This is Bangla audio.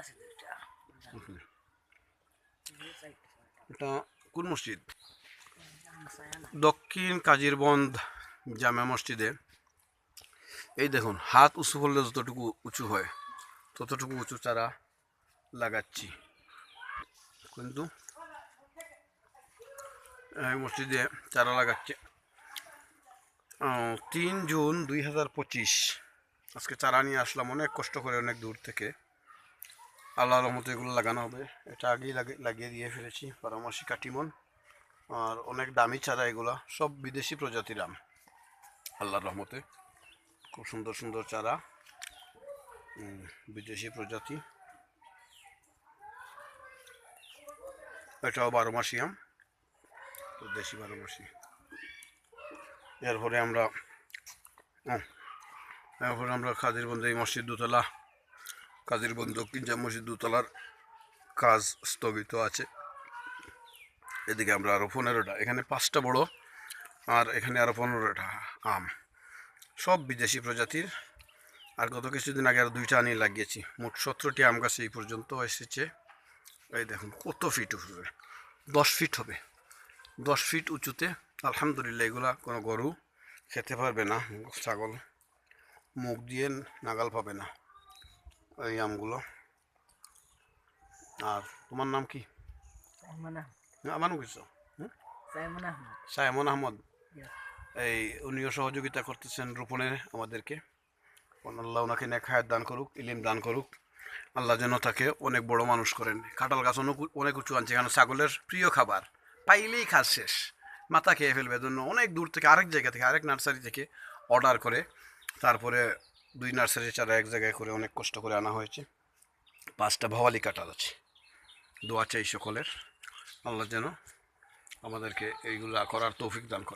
আছে দুইটা এটা কোন মসজিদ? দক্ষিণ কাজিরবন্দ জামা মসজিদে। এই দেখুন হাত উঁচু করলে যতটুকু উঁচু হয় ততটুকু উঁচু চারা লাগাচ্ছি। কিন্তু এই মসজিদে চারা লাগাচ্ছে। তিন জুন দুই হাজার পঁচিশ। আজকে চারা নিয়ে আসলাম অনেক কষ্ট করে অনেক দূর থেকে। আল্লাহর রহমতে এগুলো লাগানো হবে। এটা আগেই লাগে, লাগিয়ে দিয়ে ফেলেছি পরামর্শী কাটিমন। আর অনেক দামি চারা এগুলা, সব বিদেশি প্রজাতির আম। আল্লাহর রহমতে। খুব সুন্দর সুন্দর চারা বিদেশি প্রজাতি। এটাও বারো মাসি আম, তো দেশি বারো মাসি এরপরে আমরা এরপরে আমরা কাদিরবন্দ এই মসজিদ দুতলা কাদিরবন্দ দক্ষিণ জাম মসজিদ দুতলার কাজ স্থগিত আছে। এদিকে আমরা আরও পনেরোটা, এখানে পাঁচটা বড় আর এখানে আরও পনেরোটা আম। সব বিদেশি প্রজাতির। আর গত কিছুদিন আগে আর দুইটা আনি লাগিয়েছি। মোট সতেরোটি আম গাছ এই পর্যন্ত এসেছে। এই দেখুন, কত ফিট হবে দশ ফিট হবে। দশ ফিট উঁচুতে। আলহামদুলিল্লাহ, এগুলা কোনো গরু খেতে পারবে না, ছাগল মুখ দিয়ে নাগাল পাবে না। এই আমগুলো। আর তোমার নাম কি? সাইমন আহমদ। কিছু। সাইমন আহমদ। এই উনিও সহযোগিতা করতেছেন রোপণে আমাদেরকে। আল্লাহ ওনাকে নেক হায়াত দান করুক ইলিম দান করুক। আল্লাহ যেন তাকে অনেক বড় মানুষ করেন। কাঁঠাল গাছ অনেক অনেক উঁচু আনছে কারণ ছাগলের প্রিয় খাবার। পাইলেই খাস শেষ। মাথা খেয়ে ফেলবে জন্য অনেক দূর থেকে আরেক জায়গা থেকে আরেক নার্সারি থেকে অর্ডার করে তারপরে দুই নার্সারি চারা এক জায়গায় করে অনেক কষ্ট করে আনা হয়েছে। পাঁচটা ভাওয়ালি কাটার আছে। দোয়া চাই সকলের। আল্লাহ যেন আমাদেরকে এইগুলো করার তৌফিক দান করে।